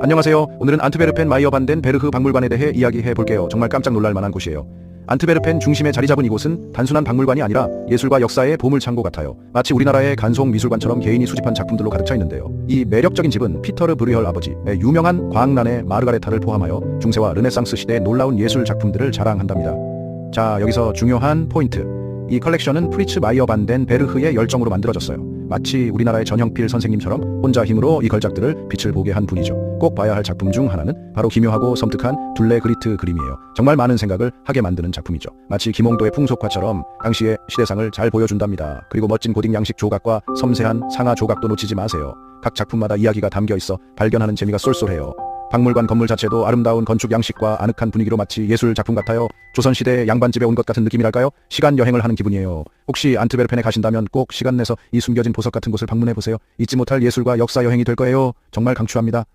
안녕하세요. 오늘은 안트베르펜 마이어 반덴 베르흐 박물관에 대해 이야기해 볼게요. 정말 깜짝 놀랄 만한 곳이에요. 안트베르펜 중심에 자리 잡은 이곳은 단순한 박물관이 아니라 예술과 역사의 보물창고 같아요. 마치 우리나라의 간송 미술관처럼 개인이 수집한 작품들로 가득 차 있는데요. 이 매력적인 집은 피터르 브리얼 아버지의 유명한 광란의 마르가레타를 포함하여 중세와 르네상스 시대의 놀라운 예술 작품들을 자랑한답니다. 자, 여기서 중요한 포인트. 이 컬렉션은 프리츠 마이어 반덴 베르흐의 열정으로 만들어졌어요. 마치 우리나라의 전형필 선생님처럼 혼자 힘으로 이 걸작들을 빛을 보게 한 분이죠. 꼭 봐야 할 작품 중 하나는 바로 기묘하고 섬뜩한 둘레 그리트 그림이에요. 정말 많은 생각을 하게 만드는 작품이죠. 마치 김홍도의 풍속화처럼 당시의 시대상을 잘 보여준답니다. 그리고 멋진 고딕 양식 조각과 섬세한 상하 조각도 놓치지 마세요. 각 작품마다 이야기가 담겨 있어 발견하는 재미가 쏠쏠해요. 박물관 건물 자체도 아름다운 건축 양식과 아늑한 분위기로 마치 예술 작품 같아요. 조선시대의 양반집에 온 것 같은 느낌이랄까요? 시간 여행을 하는 기분이에요. 혹시 안트베르펜에 가신다면 꼭 시간 내서 이 숨겨진 보석 같은 곳을 방문해 보세요. 잊지 못할 예술과 역사 여행이 될 거예요. 정말 강추합니다.